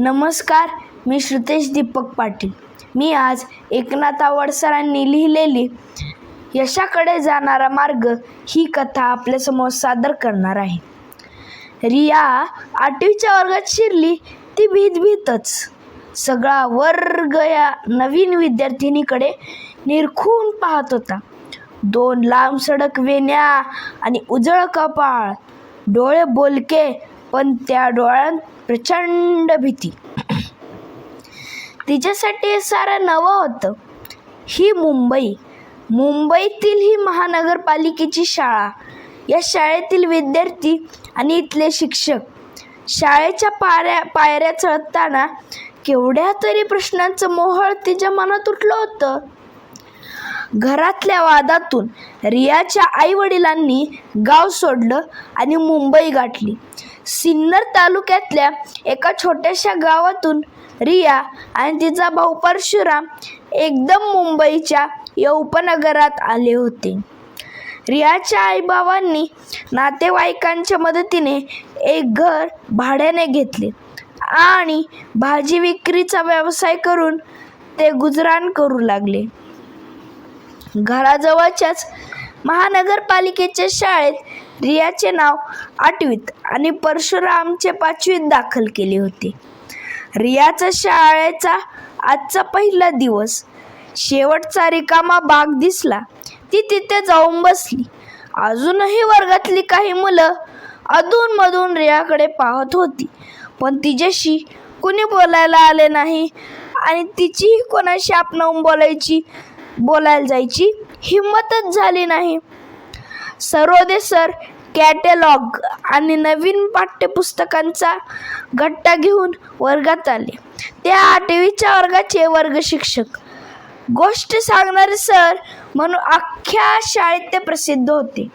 नमस्कार मी श्रुतेश दीपक पाटील. मी आज एकनाथ आवड सरांनी लिहिलेली यशाकडे जाणारा मार्ग ही कथा आपल्यासमोर सादर करणार आहे. रिया आठवीच्या वर्गात शिरली ती भीत भीतच सगळा वर्ग या नवीन विद्यार्थिनीकडे निरखून पाहत होता. दोन लांब सडक वेण्या आणि उजळ कपाळ डोळे बोलके पण त्या डोळ्यात प्रचंड भीती. तिच्यासाठी सारं नवं होतं. ही मुंबई. मुंबईतील ही महानगरपालिकेची शाळा. या शाळेतील विद्यार्थी आणि इथले शिक्षक. शाळेच्या पाऱ्या पायऱ्या चढताना केवढ्या तरी प्रश्नांचं मोहळ तिच्या मनात उठलं होतं. घरातल्या वादातून रियाच्या आईवडिलांनी गाव सोडलं आणि मुंबई गाठली. सिन्नर तालुक्यातल्या एका छोट्याशा गावातून रिया आणि तिचा भाऊ परशुराम एकदम मुंबईच्या या उपनगरात आले होते. रियाच्या आईबाबांनी नातेवाईकांच्या मदतीने एक घर भाड्याने घेतले आणि भाजी विक्रीचा व्यवसाय करून ते गुजराण करू लागले. घराजवळच्याच महानगरपालिकेच्या शाळेत रियाचे नाव आठवीत आणि परशुरामचे पाचवीत दाखल केले होते. रियाचा शाळेचा आजचा पहिला दिवस. शेवटचा रिकामा बाग दिसला. ती तिथे जाऊन बसली. अजूनही वर्गातली काही मुलं अधूनमधून रियाकडे पाहत होती. पण तिच्याशी कुणी बोलायला आले नाही आणि तिचीही कोणाशी आपणावून बोलायची बोलायला जायची हिंमतच झाली नाही. सरोदे सर कॅटेलॉग आणि नवीन पाठ्यपुस्तकांचा गट्टा घेऊन वर्गात आले. त्या आठवीच्या वर्गाचे वर्ग शिक्षक. गोष्ट सांगणारे सर म्हणून अख्ख्या शाळेत ते प्रसिद्ध होते.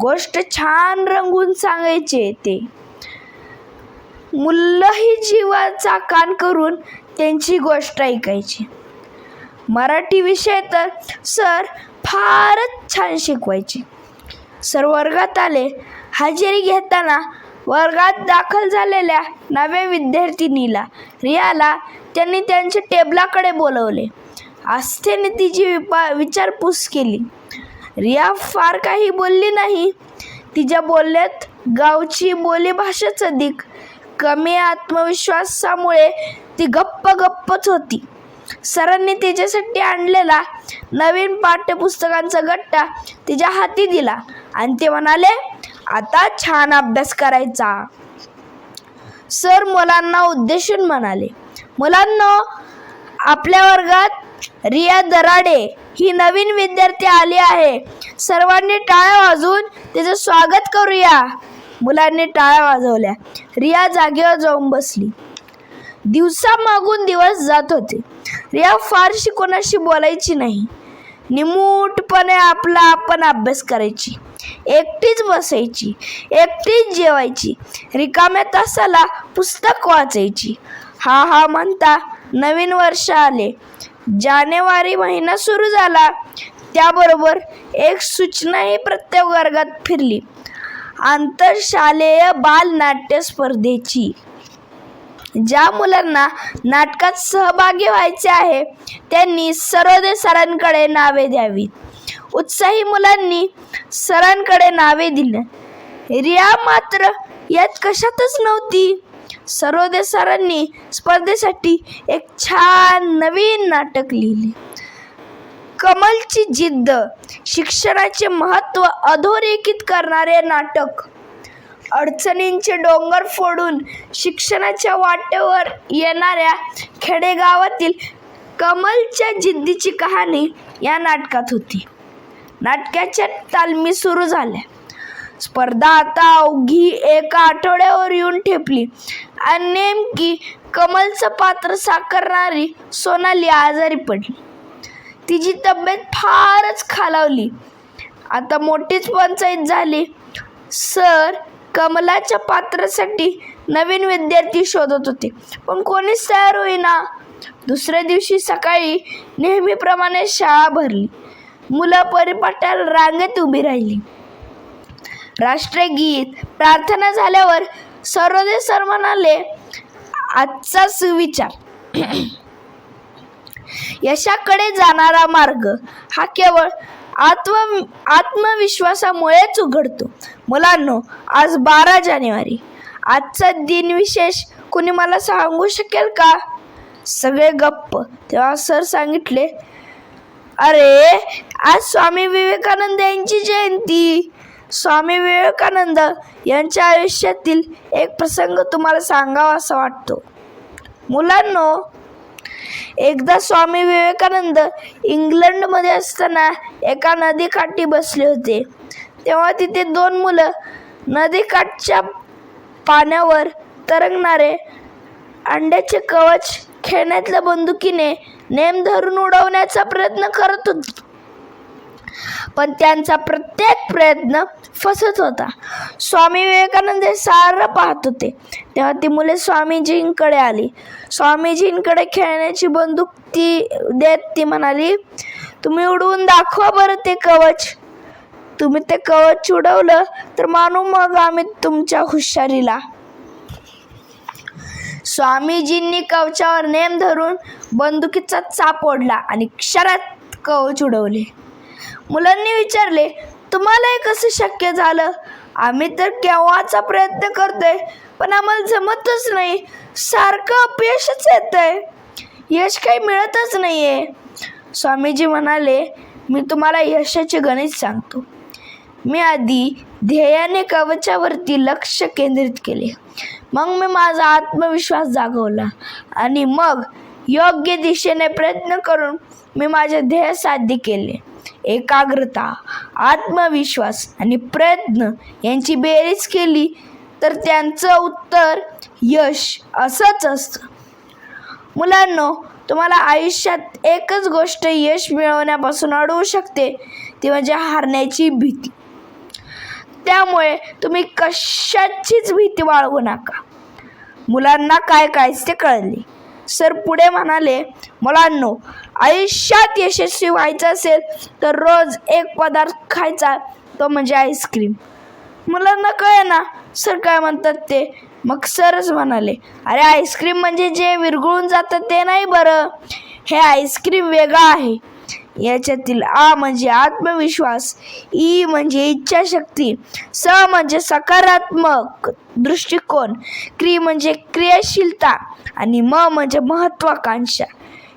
गोष्ट छान रंगून सांगायचे ते. मुलंही जीवाचा कान करून त्यांची गोष्ट ऐकायची. मराठी विषय तर सर फारच छान शिकवायचे. सर वर्गात आले. हजेरी घेताना वर्गात दाखल झालेल्या नव्या विद्यार्थिनीला रियाला त्यांनी त्यांच्या टेबलाकडे बोलवले. आस्थेने तिची विपा विचारपूस केली. रिया फार काही बोलली नाही. तिच्या बोलण्यात गावची बोलीभाषाच अधिक कमी आत्मविश्वासामुळे ती गप्प गप्पच होती. सरांनी तिच्यासाठी आणलेला नवीन पाठ्यपुस्तकांचा गट्टा तिच्या हाती दिला. आणि ते म्हणाले आता छान अभ्यास करायचा. सर मुलांना उद्देशून म्हणाले मुलांना आपल्या वर्गात रिया दराडे ही नवीन विद्यार्थी आली आहे. सर्वांनी टाळ्या वाजवून तिचं स्वागत करूया. मुलांनी टाळ्या वाजवल्या. रिया जागेवर जाऊन बसली. दिवसामागून दिवस जात होते. रिया फारशी कोणाशी बोलायची नाही. निमूटपणे आपला आपण अभ्यास करायची. एकटीच बसायची एकटीच जेवायची. रिकाम्या तासाला पुस्तक वाचायची. हा हा म्हणता नवीन वर्ष आले. जानेवारी महिना सुरू झाला. त्याबरोबर एक सूचनाही प्रत्येक वर्गात फिरली. आंतरशालेय बालनाट्य स्पर्धेची. ज्या मुलांना नाटकात सहभागी व्हायचे आहे त्यांनी सर्वोदय सरांकडे नावे द्यावीत. उत्साही मुलांनी सरांकडे नावे दिले. रिया मात्र यात कशातच नव्हती. सर्वोदय सरांनी स्पर्धेसाठी एक छान नवीन नाटक लिहिले. कमलची जिद्द शिक्षणाचे महत्त्व अधोरेखित करणारे नाटक. अडचणींचे डोंगर फोडून शिक्षणाच्या वाटेवर येणाऱ्या खेडेगावातील कमलच्या जिद्दीची कहाणी या नाटकात होती. नाटकाच्या तालमी सुरू झाल्या. स्पर्धा आता अवघी एका आठवड्यावर येऊन ठेपली. आणि नेमकी कमलचं पात्र साकारणारी सोनाली आजारी पडली. तिची तब्येत फारच खालावली. आता मोठीच पंचायत झाली. सर कमलाच्या पात्रासाठी नवीन विद्यार्थी शोधत होते. पण कोणीच तयार होईना. दुसऱ्या दिवशी सकाळी नेहमीप्रमाणे शाळा भरली. मुलं परिपाठाला रांगेत उभी राहिली. राष्ट्रगीत प्रार्थना झाल्यावर सर्वोदय सर म्हणाले आजचा सुविचार. यशाकडे जाणारा मार्ग हा केवळ आत्म आत्मविश्वासामुळेच उघडतो. मुलांनो आज बारा जानेवारी. आजचा दिन विशेष कुणी मला सांगू शकेल का? सगळे गप्प. तेव्हा सर सांगितले अरे आज स्वामी विवेकानंद यांची जयंती. स्वामी विवेकानंद यांच्या आयुष्यातील एक प्रसंग तुम्हाला सांगावा असा वाटतो. मुलांनो एकदा स्वामी विवेकानंद इंग्लंडमध्ये असताना एका नदीकाठी बसले होते. तेव्हा तिथे दोन मुलं नदीकाठच्या पाण्यावर तरंगणारे अंड्याचे कवच खेळण्यातल्या बंदुकीने नेम धरून उडवण्याचा प्रयत्न करत होते. पण त्यांचा प्रत्येक प्रयत्न फसत होता. स्वामी विवेकानंद हे सारं पाहत होते. तेव्हा ती मुले स्वामीजींकडे आली. स्वामीजींकडे खेळण्याची बंदूक ती देत ती म्हणाली तुम्ही उडवून दाखवा बरं ते कवच. तुम्ही ते कवच उडवलं तर मानू मग आम्ही तुमच्या हुशारीला. स्वामीजींनी कवचावर नेम धरून बंदुकीचा चाप ओढला आणि क्षरात कवच उडवले. मुलांनी विचारले तुम्हाला हे कसं शक्य झालं? आम्ही तर केव्हाचा प्रयत्न करतोय पण आम्हाला जमतच नाही. सारखं अपयशच येत आहे यश काही मिळतच नाही आहे स्वामीजी म्हणाले मी तुम्हाला यशाचे गणित सांगतो. मी आधी ध्येयाने कवचावरती लक्ष केंद्रित केले. मग मी माझा आत्मविश्वास जागवला आणि मग योग्य दिशेने प्रयत्न करून मी माझे ध्येय साध्य केले. एकाग्रता आत्मविश्वास आणि प्रयत्न यांची बेरीज केली तर त्यांचं उत्तर यश असंच असतं. मुलांनो तुम्हाला आयुष्यात एकच गोष्ट यश मिळवण्यापासून अडवू शकते ती म्हणजे हारण्याची भीती. त्यामुळे तुम्ही कशाचीच भीती बाळगू नका. मुलांना काय कायच ते कळले. सर पुढे म्हणाले मुलांनो आयुष्यात यशस्वी व्हायचं असेल तर रोज एक पदार्थ खायचा तो म्हणजे आईस्क्रीम. मुलांना कळे ना सर काय म्हणतात ते? मग सरच म्हणाले अरे आईस्क्रीम म्हणजे जे विरघळून जातं ते नाही बरं. हे आईस्क्रीम वेगळं आहे. याच्यातील आ म्हणजे आत्मविश्वास ई म्हणजे इच्छाशक्ती स म्हणजे सकारात्मक दृष्टिकोन क्री म्हणजे क्रियाशीलता आणि म म्हणजे महत्वाकांक्षा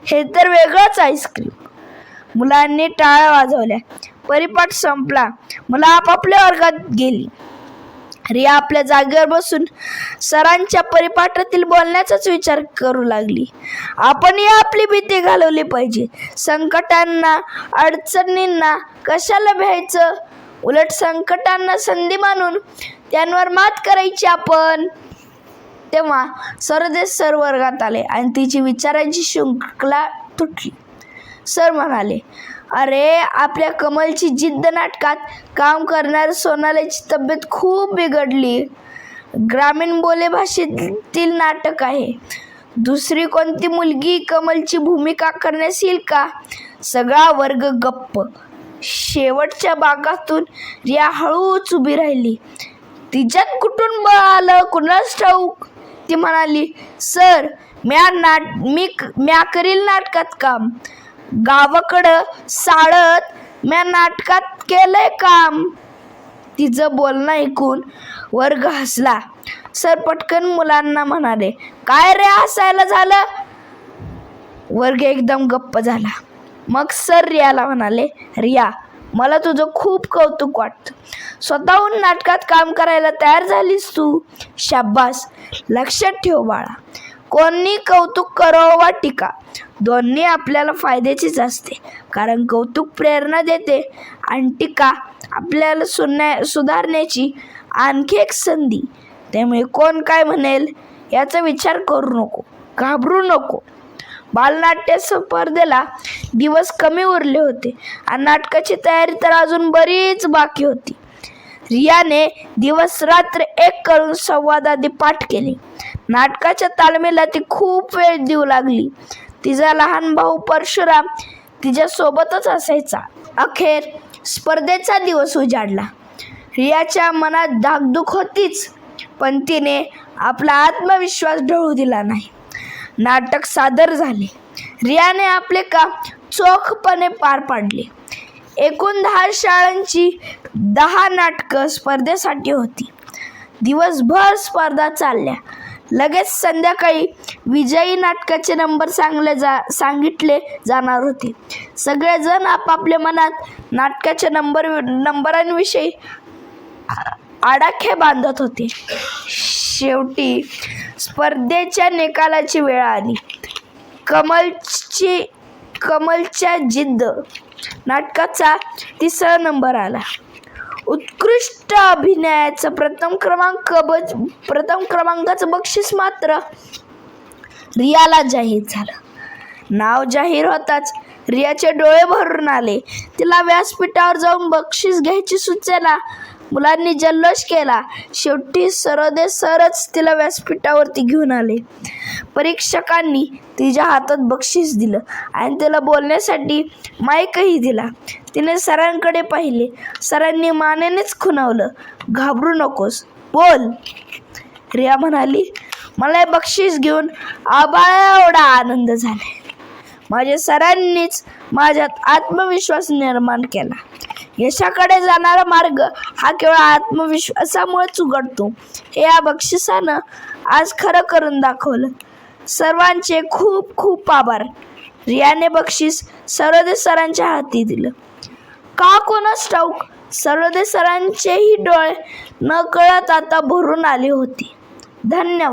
हे तर वेगळंच आईस्क्रीम मुलांनी टाळ्या वाजवल्या. परिपाठ संपला. मुलं आपापल्या वर्गात गेली. रिया आपल्या जागेवर बसून सरांच्या परिपाठातील बोलण्याचाच विचार करू लागली. आपणही आपली भीती घालवली पाहिजे. संकटांना अडचणींना कशाला भ्यायचं? उलट संकटांना संधी मानून त्यांवर मात करायची आपण. तेव्हा सरदेश सर वर्गात आले आणि तिची विचारांची शृंखला तुटली. सर म्हणाले अरे आपल्या कमलची जिद्द नाटकात काम करणाऱ्या सोनालीची तब्येत खूप बिघडली. ग्रामीण बोलीभाषेतील नाटक आहे. दुसरी कोणती मुलगी कमलची भूमिका करण्यास येईल का? सगळा वर्ग गप्प. शेवटच्या बागातून रिया हळूच उभी राहिली. तिच्यात कुठून बळ आलं कुणाच ठाऊक? ती म्हणाली सर म्या नाट मी म्या करील नाटकात काम. गावाकडं साळत म्या नाटकात केलंय काम. तिचं बोलणं ऐकून वर्ग हसला सर पटकन मुलांना म्हणाले काय रे हसायला झालं? वर्ग एकदम गप्प झाला. मग सर रियाला म्हणाले रिया मला तुझं खूप कौतुक वाटतं. स्वतःहून नाटकात काम करायला तयार झालीस तू? शाब्बास लक्षात ठेव बाळा. कोणी कौतुक करो वा टीका? दोन्ही आपल्याला फायद्याचीच असते. कारण कौतुक प्रेरणा देते आणि टीका आपल्याला सुन्या सुधारण्याची आणखी एक संधी. त्यामुळे कोण काय म्हणेल याचा विचार करू नको. घाबरू नको. बालनाट्य स्पर्धेला दिवस कमी उरले होते. आणि नाटकाची तयारी तर अजून बरीच बाकी होती. रियाने दिवस रात्र एक करून संवाद आधी पाठ केले. नाटकाच्या तालमीला ती खूप वेळ देऊ लागली. तिचा लहान भाऊ परशुराम तिच्यासोबतच असायचा. अखेर स्पर्धेचा दिवस उजाडला. रियाच्या मनात धाकधूक होतीच पण तिने आपला आत्मविश्वास ढळू दिला नाही. नाटक सादर झाले. रियाने आपले काम चोखपणे पार पाडले. एकूण दहा शाळांची दहा नाटकं स्पर्धेसाठी होती. दिवसभर स्पर्धा चालल्या. लगेच संध्याकाळी विजयी नाटकाचे नंबर सांगले जा सांगितले जाणार होते. सगळेजण आपापल्या मनात नाटकाच्या नंबर नंबरांविषयी आडाखे बांधत होते. शेवटी स्पर्धेच्या निकालाची वेळ आली. कमलची कमलच्या जिद्द. नाटकाचा तिसरा नंबर आला. उत्कृष्ट अभिनयाचा प्रथम क्रमांक ब- प्रथम क्रमांकाचं बक्षीस मात्र रियाला जाहीर झालं. नाव जाहीर होताच रियाचे डोळे भरून आले. तिला व्यासपीठावर जाऊन बक्षीस घ्यायची सुचेना मुलांनी जल्लोष केला. शेवटी सरोदे सरच तिला व्यासपीठावरती घेऊन आले. परीक्षकांनी तिच्या हातात बक्षीस दिलं आणि तिला बोलण्यासाठी माईकही दिला. तिने सरांकडे पाहिले. सरांनी मानेनेच खुणावलं. घाबरू नकोस. बोल. रिया म्हणाली मला बक्षीस घेऊन आबाळा एवढा आनंद झाला माझ्या सरांनीच माझ्यात आत्मविश्वास निर्माण केला. यशाकडे जाणारा मार्ग हा केवळ आत्मविश्वासामुळेच उघडतो. हे या बक्षिसानं आज खरं करून दाखवलं. सर्वांचे खूप खूप आभार. रियाने बक्षीस सरोदे सरांच्या हाती दिलं. का कोणास ठाऊक सरोदे सरांचेही डोळे न कळत आता भरून आले होते. धन्यवाद.